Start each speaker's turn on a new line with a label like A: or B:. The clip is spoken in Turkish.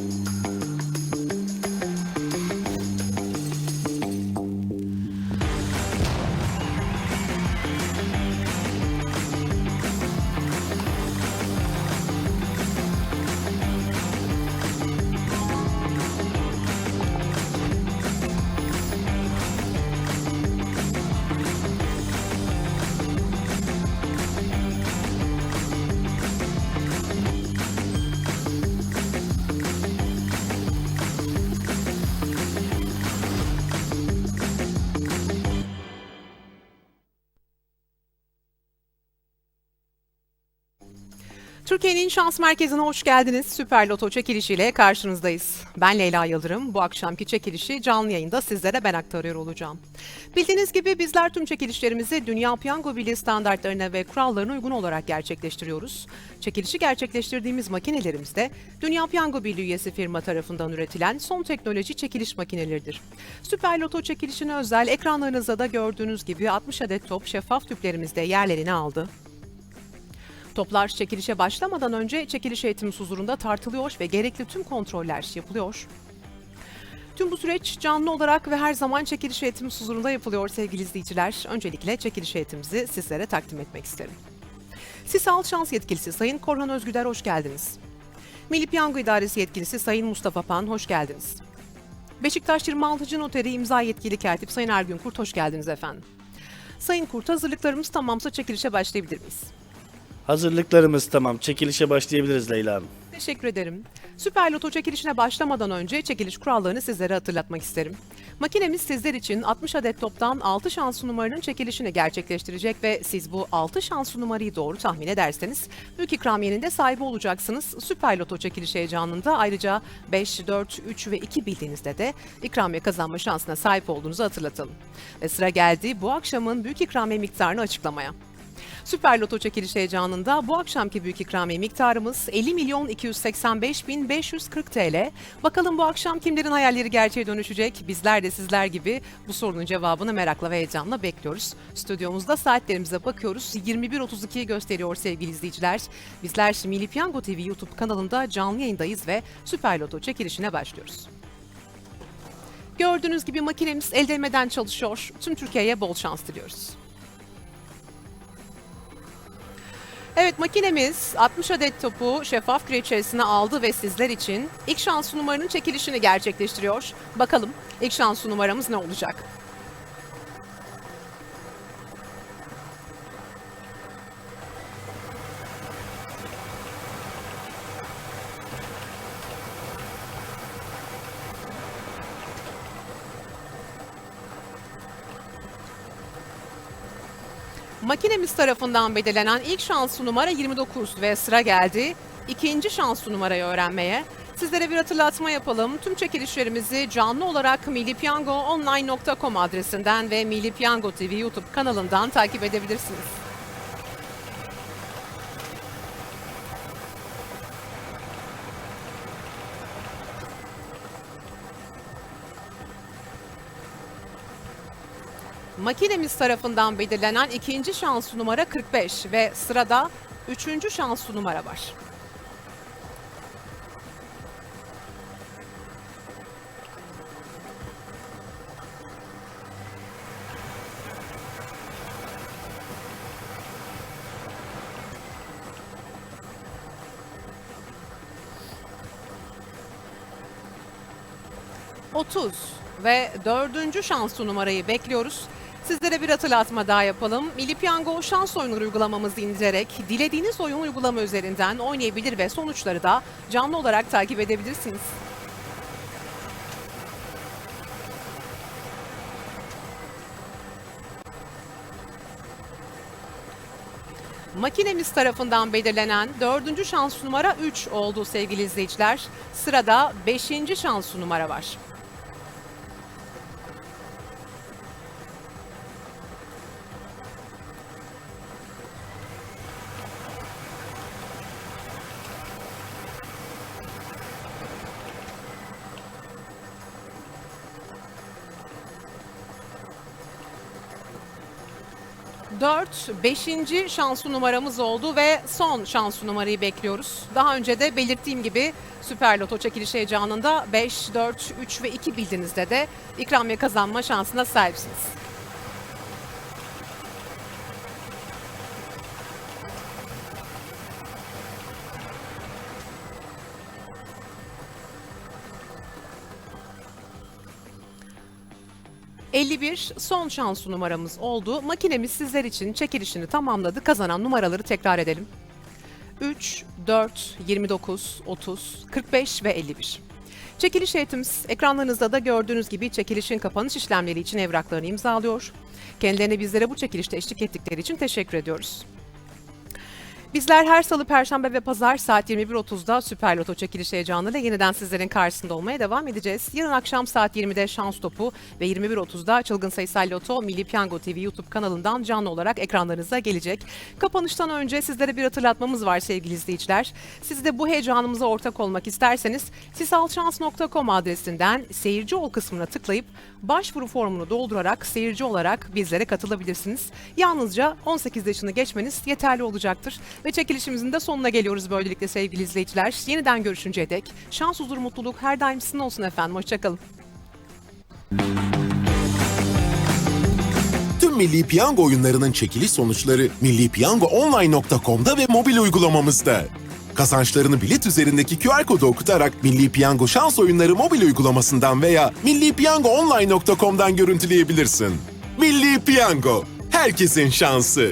A: Thank you. Türkiye'nin şans merkezine hoş geldiniz. Süper Loto çekilişiyle karşınızdayız. Ben Leyla Yıldırım. Bu akşamki çekilişi canlı yayında sizlere ben aktarıyor olacağım. Bildiğiniz gibi bizler tüm çekilişlerimizi Dünya Piyango Birliği standartlarına ve kurallarına uygun olarak gerçekleştiriyoruz. Çekilişi gerçekleştirdiğimiz makinelerimiz de Dünya Piyango Birliği üyesi firma tarafından üretilen son teknoloji çekiliş makineleridir. Süper Loto çekilişine özel ekranlarınızda da gördüğünüz gibi 60 adet top şeffaf tüplerimizde yerlerini aldı. Toplar çekilişe başlamadan önce çekiliş eğitimi huzurunda tartılıyor ve gerekli tüm kontroller yapılıyor. Tüm bu süreç canlı olarak ve her zaman çekiliş eğitimi huzurunda yapılıyor sevgili izleyiciler. Öncelikle çekiliş eğitimimizi sizlere takdim etmek isterim. Sisal Şans Yetkilisi Sayın Korhan Özgüder hoş geldiniz. Milli Piyango İdaresi Yetkilisi Sayın Mustafa Pan hoş geldiniz. Beşiktaş 26. Noteri imza yetkili katip Sayın Ergün Kurt hoş geldiniz efendim. Sayın Kurt hazırlıklarımız tamamsa çekilişe başlayabilir miyiz?
B: Hazırlıklarımız tamam. Çekilişe başlayabiliriz Leyla Hanım.
A: Teşekkür ederim. Süper Loto çekilişine başlamadan önce çekiliş kurallarını sizlere hatırlatmak isterim. Makinemiz sizler için 60 adet toptan 6 şans numaranın çekilişini gerçekleştirecek ve siz bu 6 şans numarayı doğru tahmin ederseniz büyük ikramiyenin de sahibi olacaksınız. Süper Loto çekiliş heyecanında ayrıca 5, 4, 3 ve 2 bildiğinizde de ikramiye kazanma şansına sahip olduğunuzu hatırlatalım. Ve sıra geldi bu akşamın büyük ikramiye miktarını açıklamaya. Süper Loto çekiliş heyecanında bu akşamki büyük ikramiye miktarımız 50 milyon 285 bin 540 TL. Bakalım bu akşam kimlerin hayalleri gerçeğe dönüşecek? Bizler de sizler gibi bu sorunun cevabını merakla ve heyecanla bekliyoruz. Stüdyomuzda saatlerimize bakıyoruz. 21.32'yi gösteriyor sevgili izleyiciler. Bizler Milli Piyango TV YouTube kanalında canlı yayındayız ve Süper Loto çekilişine başlıyoruz. Gördüğünüz gibi makinemiz el değmeden çalışıyor. Tüm Türkiye'ye bol şans diliyoruz. Evet makinemiz 60 adet topu şeffaf küre içerisine aldı ve sizler için ilk şans numaranın çekilişini gerçekleştiriyor. Bakalım ilk şans numaramız ne olacak? Makinemiz tarafından belirlenen ilk şansı numara 29 ve sıra geldi ikinci şansı numarayı öğrenmeye. Sizlere bir hatırlatma yapalım. Tüm çekilişlerimizi canlı olarak millipiyangoonline.com adresinden ve Milli Piyango TV YouTube kanalından takip edebilirsiniz. Makinemiz tarafından belirlenen ikinci şans numara 45 ve sırada üçüncü şans numara var. Otuz ve dördüncü şans numarayı bekliyoruz. Sizlere bir hatırlatma daha yapalım. Milli Piyango şans oyunları uygulamamızı indirerek dilediğiniz oyun uygulama üzerinden oynayabilir ve sonuçları da canlı olarak takip edebilirsiniz. Makinemiz tarafından belirlenen dördüncü şans numara 3 oldu sevgili izleyiciler. Sırada beşinci şans numara var. 4, 5. şanslı numaramız oldu ve son şanslı numarayı bekliyoruz. Daha önce de belirttiğim gibi Süper Loto çekiliş heyecanında 5, 4, 3 ve 2 bildiğinizde de ikramiye kazanma şansına sahipsiniz. ...51 son şanslı numaramız oldu. Makinemiz sizler için çekilişini tamamladı. Kazanan numaraları tekrar edelim. 3, 4, 29, 30, 45 ve 51. Çekiliş heyetimiz ekranlarınızda da gördüğünüz gibi çekilişin kapanış işlemleri için evraklarını imzalıyor. Kendilerine bizlere bu çekilişte eşlik ettikleri için teşekkür ediyoruz. Bizler her salı, perşembe ve pazar saat 21.30'da Süper Loto çekiliş heyecanıyla yeniden sizlerin karşısında olmaya devam edeceğiz. Yarın akşam saat 20'de Şans Topu ve 21.30'da Çılgın Sayısal Loto Milli Piyango TV YouTube kanalından canlı olarak ekranlarınıza gelecek. Kapanıştan önce sizlere bir hatırlatmamız var sevgili izleyiciler. Siz de bu heyecanımıza ortak olmak isterseniz sisalchans.com adresinden seyirci ol kısmına tıklayıp başvuru formunu doldurarak seyirci olarak bizlere katılabilirsiniz. Yalnızca 18 yaşını geçmeniz yeterli olacaktır. Ve çekilişimizin de sonuna geliyoruz böylelikle sevgili izleyiciler. Yeniden görüşünceye dek şans, huzur, mutluluk her daim sizin olsun efendim. Hoşçakalın.
C: Tüm Milli Piyango oyunlarının çekiliş sonuçları millipiyangoonline.com'da ve mobil uygulamamızda. Kazançlarını bilet üzerindeki QR kodu okutarak Milli Piyango şans oyunları mobil uygulamasından veya millipiyangoonline.com'dan görüntüleyebilirsin. Milli Piyango, herkesin şansı.